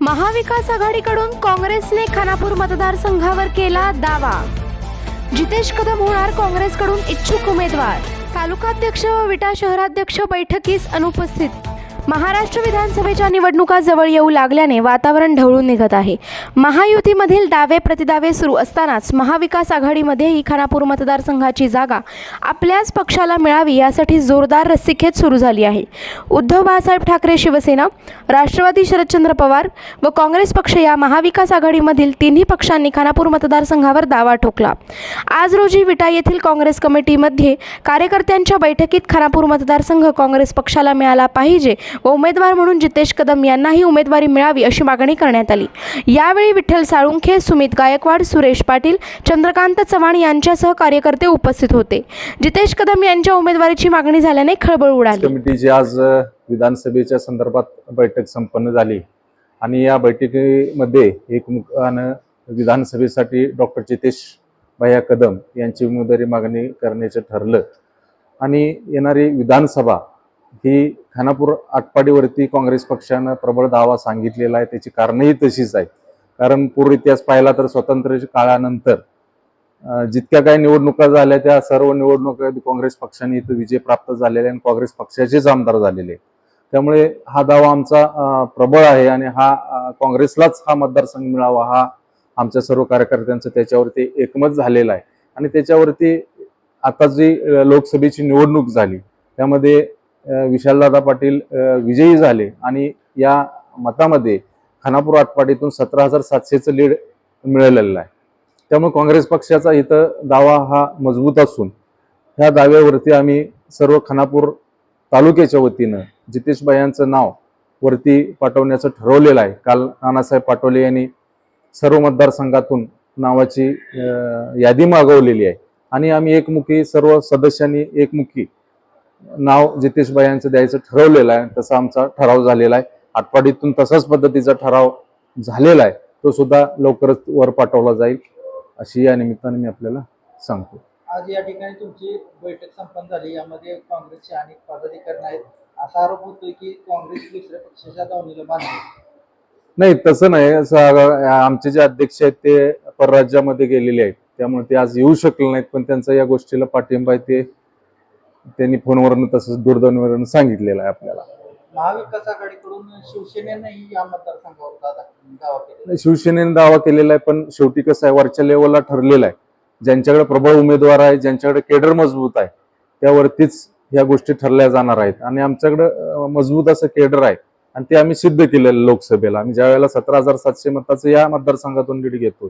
महाविकास आघाडीकडून काँग्रेसने खानापूर मतदारसंघावर केला दावा. जितेश कदम होणार काँग्रेसकडून इच्छुक उमेदवार. तालुकाध्यक्ष व विटा शहराध्यक्ष बैठकीस अनुपस्थित महाराष्ट्र विधानसभेच्या निवडणुका जवळ येऊ लागल्याने वातावरण ढवळून निघत आहे. महायुतीमधील दावे प्रतिदावे सुरू असतानाच महाविकास आघाडीमध्येही खानापूर मतदारसंघाची जागा आपल्याच पक्षाला मिळावी यासाठी जोरदार रस्सीखेच सुरू झाली आहे. उद्धव बाळासाहेब ठाकरे शिवसेना राष्ट्रवादी शरदचंद्र पवार व काँग्रेस पक्ष या महाविकास आघाडीमधील तिन्ही पक्षांनी खानापूर मतदारसंघावर दावा ठोकला. आज रोजी विटा येथील काँग्रेस कमिटीमध्ये कार्यकर्त्यांच्या बैठकीत खानापूर मतदारसंघ काँग्रेस पक्षाला मिळाला पाहिजे व उमेदवार म्हणून जितेश कदम यांनाही उमेदवारी मिळावी अशी मागणी करण्यात आली. यावेळी विठ्ठल साळुंखे सुमित गायकवाड सुरेश पाटील चंद्रकांत चव्हाण यांच्यासह कार्यकर्ते उपस्थित होते. जितेश कदम यांच्या उमेदवारीची मागणी झाल्याने खळबळ उडाली. कमिटीची आज विधानसभेच्या संदर्भात बैठक संपन्न झाली आणि या बैठकीमध्ये एकमुखानं विधानसभेसाठी डॉक्टर जितेश भैया कदम यांची उमेदवारी मागणी करण्याचं ठरलं आणि येणारी विधानसभा ही खानापूर आटपाडीवरती काँग्रेस पक्षानं प्रबळ दावा सांगितलेला आहे त्याची कारणंही तशीच आहेत. कारण पूर्व इतिहास पाहिला तर स्वतंत्र काळानंतर जितक्या काही निवडणुका झाल्या त्या सर्व निवडणुका काँग्रेस पक्षाने इथं विजय प्राप्त झालेले आणि काँग्रेस पक्षाचेच आमदार झालेले त्यामुळे हा दावा आमचा प्रबळ आहे आणि हा काँग्रेसलाच हा मतदारसंघ मिळावा हा आमच्या सर्व कार्यकर्त्यांचं त्याच्यावरती एकमत झालेला आहे. आणि त्याच्यावरती आता जी लोकसभेची निवडणूक झाली त्यामध्ये विशालदादा पाटील विजयी झाले आणि या मतामध्ये खानापूर आटपाडीतून सतरा हजार सातशेचं लीड मिळालेलं आहे. त्यामुळे काँग्रेस पक्षाचा इथं दावा हा मजबूत असून ह्या दाव्यावरती आम्ही सर्व खानापूर तालुक्याच्या वतीनं जितेश यांचं नाव वरती पाठवण्याचं ठरवलेलं आहे. काल नानासाहेब पाटोले यांनी सर्व मतदारसंघातून नावाची यादी मागवलेली आहे. आणि आम्ही एकमुखी सर्व सदस्यांनी एकमुखी नाव जितेश यांचं द्यायचं ठरवलेलं आहे. तसा आमचा ठराव झालेला आहे. आटपाडीतून तसाच पद्धतीचा ठराव झालेला आहे. तो सुद्धा लवकरच वर पाठवला जाईल. अशी या निमित्ताने मी आपल्याला सांगतो. आज या ठिकाणी तुमची बैठक संपन्न झाली. यामध्ये काँग्रेसचे अनेक पदाधिकारी आहेत. असा आरोप होतोय की काँग्रेस दुसऱ्या पक्षाच्या दावणीला बांधली. नाही तसं नाही. आमचे जे अध्यक्ष आहेत ते परराज्यामध्ये गेलेले आहेत. त्यामुळे ते आज येऊ शकले नाहीत पण त्यांचा या गोष्टीला पाठिंबा आहे ते त्यांनी फोनवरून तसंच दूरध्वनीवरून सांगितलेलं आहे आपल्याला. महाविकास आघाडीकडून शिवसेनेनंही या मतदारसंघावर दादा दावा केला शिवसेनेने दावा केलेला आहे पण शेवटी कसं आहे वरच्या लेवलला ठरलेलं आहे. ज्यांच्याकडे प्रबळ उमेदवार आहे ज्यांच्याकडे केडर मजबूत आहे त्यावरतीच या गोष्टी ठरल्या जाणार आहेत. आणि आमच्याकडे मजबूत असं केडर आहे आणि ते आम्ही सिद्ध केलेलं लोकसभेला. आम्ही ज्यावेळेला सतरा हजार सातशे मताचं या मतदारसंघातून लीड घेतो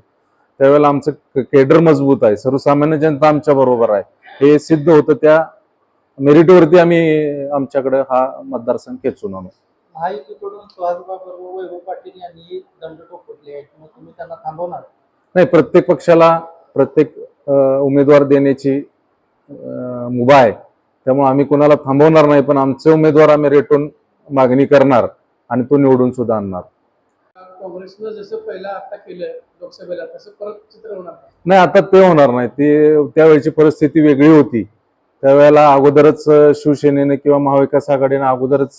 त्यावेळेला आमचं केडर मजबूत आहे. सर्वसामान्य जनता आमच्या बरोबर आहे. हे सिद्ध होतं त्या मेरिटवरती आम्ही आमच्याकडे हा मतदारसंघ खेचून आणू. महायुतीकडून सुहास बाबर व वैभव पाटील यांनी दंड ठोकवले आहेत. मग तुम्ही त्यांना थांबवणार? नाही प्रत्येक पक्षाला प्रत्येक उमेदवार देण्याची मुभा आहे. त्यामुळे आम्ही कोणाला थांबवणार नाही पण आमचे उमेदवार आम्ही रेटून मागणी करणार आणि तो निवडून सुद्धा आणणार. काँग्रेसनं जसं पहिला आता केलं लोकसभेला तसं परत चित्र होणार. नाही आता ते होणार नाही. ते त्यावेळची परिस्थिती वेगळी होती. त्यावेळेला अगोदरच शिवसेनेने किंवा महाविकास आघाडीने अगोदरच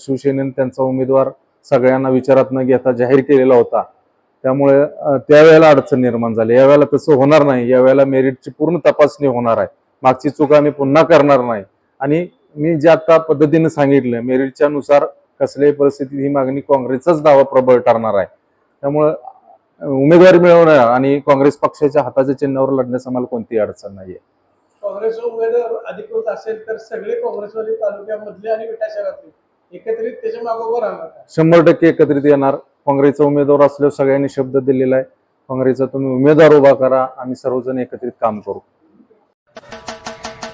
शिवसेनेने त्यांचा उमेदवार सगळ्यांना विचारात न घेता जाहीर केलेला होता. त्यामुळे त्यावेळेला अडचण निर्माण झाली. यावेळेला तसं होणार नाही. यावेळेला मेरिटची पूर्ण तपासणी होणार आहे. मागची चूक आम्ही पुन्हा करणार नाही. आणि मी जे आता पद्धतीने सांगितलं मेरिटच्या नुसार कसल्याही परिस्थितीत ही मागणी काँग्रेसचाच दावा प्रबळ ठरणार आहे. त्यामुळं उमेदवारी मिळवणार आणि काँग्रेस पक्षाच्या हाताच्या चिन्हावर लढण्यास आम्हाला कोणतीही अडचण नाही आहे काँग्रेस उमेदवार अधिकृत असेल तर सगळे काँग्रेसवाले तालुक्यामधले आणि विटा शहरातले एकत्रित त्याच्यामागे उभं राहणार? शंभर टक्के एकत्रित येणार. काँग्रेसचा उमेदवार असल्यावर सगळ्यांनी शब्द दिलेला आहे. काँग्रेसचा तुम्ही उमेदवार उभा करा आम्ही सर्वजण एकत्रित काम करू.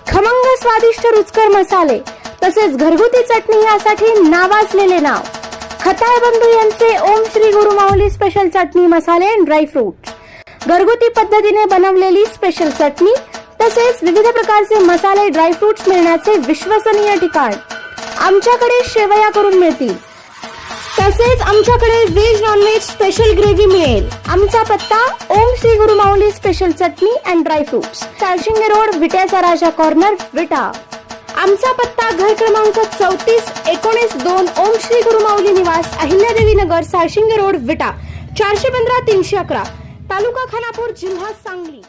खमंग स्वादिष्ट रुचकर मसाले तसेच घरगुती चटणी यासाठी नावाजलेले नाव. खताळ बंधू यांचे ओम श्री गुरु माऊली स्पेशल चटणी मसाले अँड ड्रायफ्रुट्स घरगुती पद्धतीने बनवलेली स्पेशल चटणी तसेच विविध प्रकारचे मसाले ड्रायफ्रुट्स मिळण्याचे विश्वसनीय ठिकाण. आमच्याकडे शेवया करून मिळतील. तसेच आमच्याकडे व्हेज नॉनव्हेज स्पेशल ग्रेव्ही मिळेल. आमचा पत्ता Om Shri Guru Mauli special chutney and dry fruits Charshinge road विट्याचा राजा कॉर्नर विटा. आमचा पत्ता घर क्रमांक चौतीस एकोणीस दोन ओम श्री गुरुमाऊली निवास अहिल्यादेवी नगर साळशिंगे रोड विटा. चारशे पंधरा तीनशे अकरा. तालुका खानापूर जिल्हा सांगली.